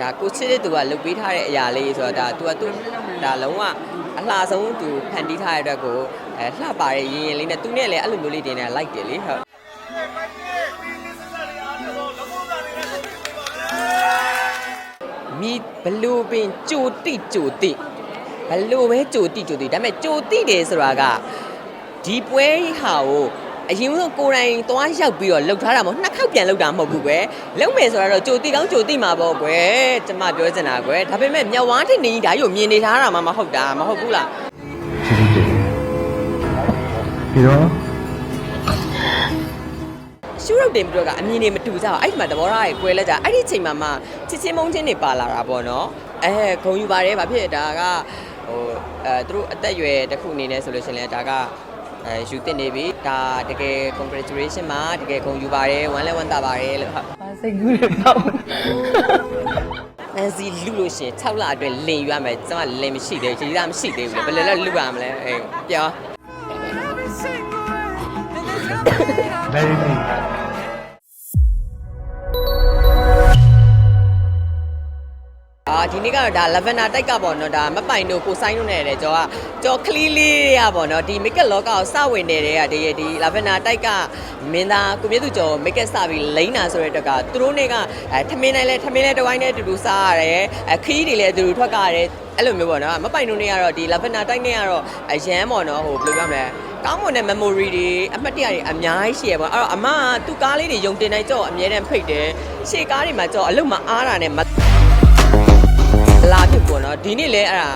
ဒါကိုချစ်တဲ့သူကလုပ်ပေးထားတဲ့အရာလေးဆိုတော့ဒါ तू ကသူဒါလုံးဝအလှဆုံးသူဖန်တီးထားတဲ့အတွက်ကိုအဲလှပါတဲ့ရင်ရင်လေးနဲ့ तू နဲ့လည်းအဲ့လိုမျိုးလေးတင်နေလိုက်တယ်လေဟုတ်မီဘလူပင်ကြိုတိကြိုတိဘလူပဲကြိုတိကြိုတိဒါပေမဲ့ကြိုတိတယ်ဆိုတာကဒီပွဲဟာကို အရင်ဆုံးကိုယ်တိုင်သွားရောက်ပြီးတော့လှုပ်ထားတာမဟုတ်နှစ်ခေါက်ပြန်လှုပ်တာမဟုတ်ဘူးကွယ်လှုပ်မယ်ဆိုတော့ကြိုတိကောင်းကြိုတိမှာပေါ့ကွယ်ကျမပြောချင်တာကွယ်ဒါပေမဲ့မြောက်ဝါးတင်နေကြီးဒါကြီးကိုမြင်နေထားတာမှမဟုတ်တာမဟုတ်ဘူးလားပြီးတော့ရှူရုပ်တင်ပြီးတော့ကအမြင်တွေမတူကြဘူးအဲ့ဒီမှာသဘောထားတွေကွဲလဲကြအဲ့ဒီအချိန်မှာမှချစ်ချင်းမုန်းချင်းတွေပါလာတာပေါ့နော်အဲဂုံယူပါတယ်ဘာဖြစ်လဲဒါကဟိုအဲသူတို့အသက်အရွယ်တစ်ခုအနေနဲ့ဆိုလို့ရှိရင်လည်းဒါက အဲယူတင်နေပြီဒါတကယ် congratulation ပါတကယ်ဂုံယူပါတယ်ဝမ်းလဲဝမ်းသာပါတယ်လို့ဟုတ်ဘာစိတ်ကူးလဲပေါ့နန်စီလူလို့ရှိရင်6လအတွင်းလင်ယူရမယ်ကျွန်မလင်မရှိသေးဘူးရည်သားမရှိသေးဘူးလေဘယ်လိုလဲလူရမလဲအေးပြော very good ဒီနေ့ကတော့ဒါ lavender တိုက်ကပေါ့နော်ဒါမပိုင်တို့ကိုဆိုင်တို့နဲ့လည်းကျော်ကကျော်ခလီလေးရပေါ့နော်ဒီ make up လောကကိုစဝင်နေတဲ့ကဒီဒီ lavender တိုက်ကမင်းသားကိုမြတ်သူကျော် make up စပြီးလိမ့်တာဆိုတဲ့အတွက်ကသူတို့တွေကအဲထမင်းတိုင်းလဲထမင်းလဲတစ်ဝိုင်းနဲ့အတူတူစားရတယ်အဲခီးတွေလည်းအတူတူထွက်ကြရတယ်အဲ့လိုမျိုးပေါ့နော်မပိုင်တို့နေကတော့ဒီ lavender တိုက်နဲ့ကတော့အရန်ပေါ့နော်ဟိုဘယ်လိုပြောမလဲကောင်းမွန်တဲ့ memory တွေအမှတ်တရတွေအများကြီးရှိရပေါ့အဲ့တော့အမကသူ့ကားလေးတွေယုံတင်တိုင်းကြောက်အမြဲတမ်းဖိတ်တယ်ရှေ့ကားတွေမှာကြောက်အလုံးမအားတာနဲ့မ လာဖြစ်ပေါ့နော်ဒီနေ့လဲအဲ့ဒါ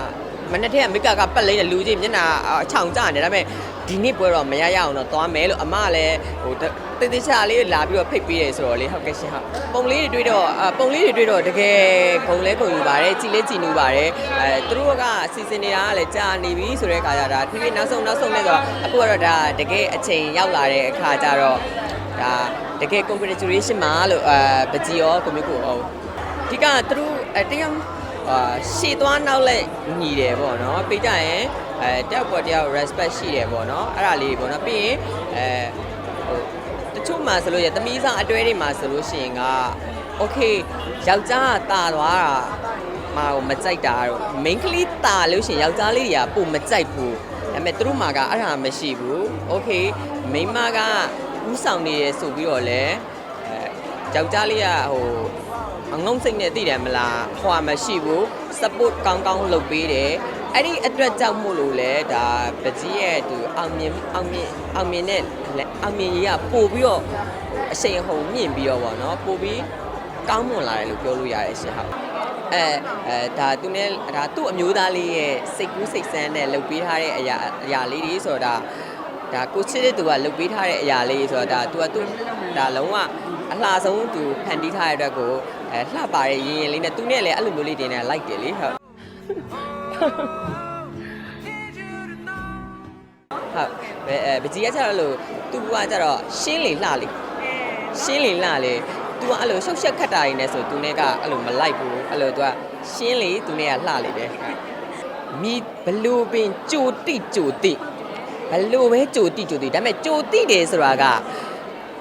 မနေ့တည်းကမိကကပတ်လိုက်တဲ့လူကြီးမျက်နှာအချောင်ကျနေဒါပေမဲ့ဒီနေ့ပွဲတော့မရရအောင်တော့သွားမယ်လို့အမကလည်းဟိုတေးသေးချာလေးလာပြီးတော့ဖိတ်ပေးတယ်ဆိုတော့လေဟုတ်ကဲ့ရှင်ဟုတ်ပုံလေးတွေတွေ့တော့အပုံလေးတွေတွေ့တော့တကယ်ဂုံလဲဂုံယူပါတယ်ကြည်လဲကြည်နူပါတယ်အဲသူတို့ကစီစဉ်နေတာကလည်းကြာနေပြီဆိုတဲ့အခါကျတော့ဒီနေ့နောက်ဆုံးနောက်ဆုံးလဲဆိုတော့အခုကတော့ဒါတကယ်အချိန်ရောက်လာတဲ့အခါကျတော့ဒါတကယ် congratulation ပါလို့အဲပကြီးရောကိုမျိုးကိုဟုတ်ဒီကသူတို့အဲတယောက် အာရှေ့သွားနောက်လဲညီတယ်ပေါ့နော်ပြီးကြရင်အဲတယောက်ပေါ်တယောက် respect ရှိတယ်ပေါ့နော်အဲ့ဒါလေးပေါ့နော်ပြီးရင်အဲဟိုတချို့မှာဆိုလို့ရသမီးဆောင်အတွဲတွေမှာဆိုလို့ရှိရင်က okay ယောက်ျားကတာသွားတာမှာကိုမကြိုက်တာတော့ main ကလေးတာလို့ရှိရင်ယောက်ျားလေးတွေကပုံမကြိုက်ဘူးဒါပေမဲ့သူတို့မှာကအဲ့ဒါမရှိဘူး okay မိန်းမကဥဆောင်နေရဆိုပြီးတော့လဲအဲယောက်ျားလေးကဟိုအ ငုံစိတ်နဲ့သိတယ်မလားဟွာမရှိဘူး support ကောင်းကောင်းလုပ်ပေးတယ်အဲ့ဒီအတွက်ကြောင့်မို့လို့လဲဒါပကြီးရဲ့သူအောင်မြင်အောင်မြင်အောင်မြင်တဲ့အောင်မြင်ကြီးကပို့ပြီးတော့အရှိန်ဟုန်မြင့်ပြီးတော့ဗောနော်ပို့ပြီးကောင်းမွန်လာတယ်လို့ပြောလို့ရတယ်ရှင်ဟုတ်အဲအဲဒါသူနဲ့ဒါသူ့အမျိုးသားလေးရဲ့စိတ်ကူးစိတ်ဆန်းနဲ့လုပ်ပေးထားတဲ့အရာအရာလေးတွေဆိုတော့ဒါဒါကိုချစ်တဲ့သူကလုပ်ပေးထားတဲ့အရာလေးဆိုတော့ဒါ तू ကသူဒါလုံးဝအလှဆုံး तू ဖန်တီးထားတဲ့အတွက်ကို အဲလှပါရဲ့ရင်းရင်လေးနဲ့ तू နဲ့လည်းအဲ့လိုမျိုးလေးတင်နေလိုက်တယ်လေဟုတ်ဟုတ်ဘယ်အဲပကြီးကကျတော့လို့ तू ကကျတော့ရှင်းလေလှလေရှင်းလေလှလေ तू ကအဲ့လိုရှုပ်ရှက်ခတ်တာရင်းနဲ့ဆို तू နဲ့ကအဲ့လိုမလိုက်ဘူးအဲ့လို तू ကရှင်းလေ तू နဲ့ကလှလေတယ်မိဘလူပင်ကြိုတိကြိုတိဘလို့ပဲကြိုတိကြိုတိဒါပေမဲ့ကြိုတိတယ်ဆိုတာက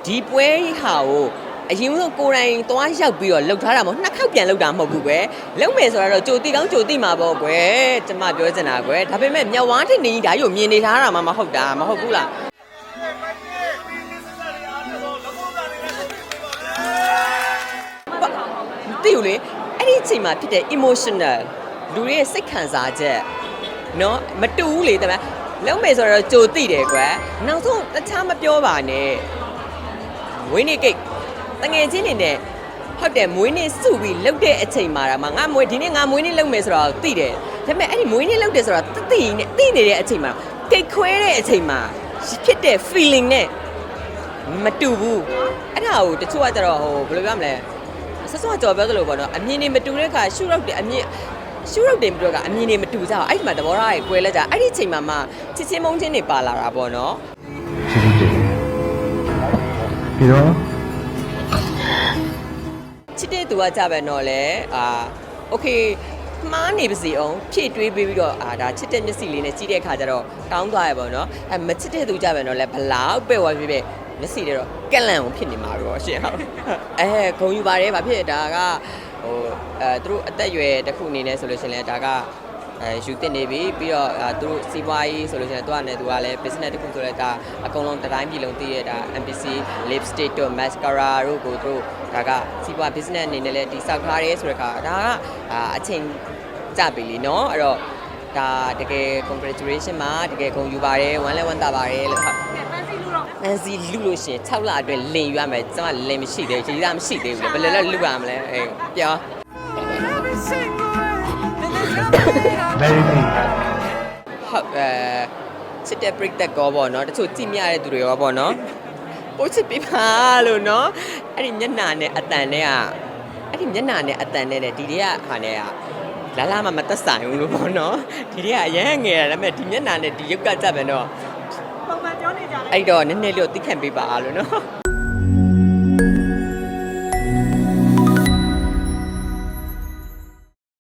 ဒီပွဲဟာကို အရင်ဆုံးကိုယ်တိုင်သွားရောက်ပြီးတော့လှုပ်ထားတာမဟုတ်နှစ်ခေါက်ပြန်လှုပ်တာမဟုတ်ဘူးကွယ်လှုပ်မယ်ဆိုတော့ကြိုတိကောင်းကြိုတိမှာပေါ့ကွယ်ကျမပြောချင်တာကွယ်ဒါပေမဲ့မြောက်ဝါးတင်နေကြီးဒါကြီးကိုမြင်နေထားတာမှမဟုတ်တာမဟုတ်ဘူးလားမသိဘူးလေအဲ့ဒီအချိန်မှာဖြစ်တဲ့ emotional လူတွေရဲ့စိတ်ခံစားချက်เนาะမတူဘူးလေတမန်လုံးမယ်ဆိုတော့ကြိုတိတယ်ကွယ်နောက်ဆုံးတခြားမပြောပါနဲ့ မွေးနေ့ကိတ် တငယ်ချင်းတွေနဲ့ဟုတ်တယ်မွေးနေ့စုပြီးလှုပ်တဲ့အချိန်မှာတော့ငါမွေးဒီနေ့ငါမွေးနေ့လှုပ်မယ်ဆိုတော့သိတယ်ဒါပေမဲ့အဲ့ဒီမွေးနေ့လှုပ်တယ်ဆိုတော့တသိနဲ့သိနေတဲ့အချိန်မှာကိတ်ခွဲတဲ့အချိန်မှာဖြစ်တဲ့ feeling နဲ့မတူဘူးအဲ့ဒါကိုတချို့ကကြတော့ဟိုဘယ်လိုပြောမလဲဆက်စောကြော်ပြောသလိုပေါ့နော်အမြင်တွေမတူတဲ့အခါရှုရောက်တယ်အမြင်ရှုရောက်တယ်ပြီးတော့ကအမြင်တွေမတူကြဘူးအဲ့ဒီမှာသဘောထားတွေကွဲလဲကြအဲ့ဒီအချိန်မှာမှချစ်ချင်းမုန်းချင်းတွေပါလာတာပေါ့နော်ပြီးတော့ချစ်တဲ့ သူကကြပဲတော့လေအာโอเคမှားနေပါစေအောင်ဖြည့်တွေးပေးပြီးတော့အာဒါချစ်တဲ့မျက်စိလေးနဲ့ကြည့်တဲ့အခါကျတော့ကောင်းသွားရပါတော့เนาะအဲမချစ်တဲ့သူကြပဲတော့လေဘလောက်ပဲ့ဝါပြပြ မျက်စိတွေတော့ကက်လန့်ကိုဖြစ်နေမှာတော့ရှင့်ဟုတ်အဲဂုံယူပါတယ်ဗာဖြစ်ဒါကဟိုအဲသူတို့အသက်အရွယ်တစ်ခုအနေနဲ့ဆိုလို့ရှိရင်လည်းဒါက အဲယူတင်နေပြီပြီးတော့အဲသူတို့စီးပွားရေးဆိုလို့ရှိရင်သူကလည်းသူကလည်း business တစ်ခုဆိုတော့ဒါအကုန်လုံးတစ်တိုင်းပြည်လုံးသိရတာ MPC lipstick တို့ mascara တို့ကိုသူတို့ဒါကစီးပွား business အနေနဲ့လည်းတိစောက်ထားရဲဆိုတဲ့ခါဒါကအာအချိန်ကြပြီလीเนาะအဲ့တော့ဒါတကယ် congratulation ပါတကယ်ဂုဏ်ယူပါတယ်ဝမ်းလဲဝမ်းသာပါတယ်လို့ဟုတ် နန်စီလူလို့ရှရင်6လအတွင်းလင်ယူရမယ်ကျွန်မလင်မရှိသေးဘူးကြီးသားမရှိသေးဘူးလေဘယ်လိုလဲလူရမလဲအေးပြော very nice ဟုတ်အဲချစ်တဲ့ပရိသတ်ကောပေါ့နော်တချို့ကြည့်မြရတဲ့သူတွေရောပေါ့နော်ပို့ချစ်ပြပါလို့နော်အဲ့ဒီမျက်နှာနဲ့အတန်နဲ့ကအဲ့ဒီမျက်နှာနဲ့အတန်နဲ့တဲ့ဒီတွေကဟာနဲ့ကလာလာမမသက်ဆိုင်ဘူးလို့ပေါ့နော်ဒီတွေကအရန်ငယ်တယ်ဒါပေမဲ့ဒီမျက်နှာနဲ့ဒီရုပ်ကကြက်ပဲတော့ပုံမှန်ပြောနေကြတယ်အဲ့တော့နည်းနည်းလေးတော့သိခံပေးပါလို့နော်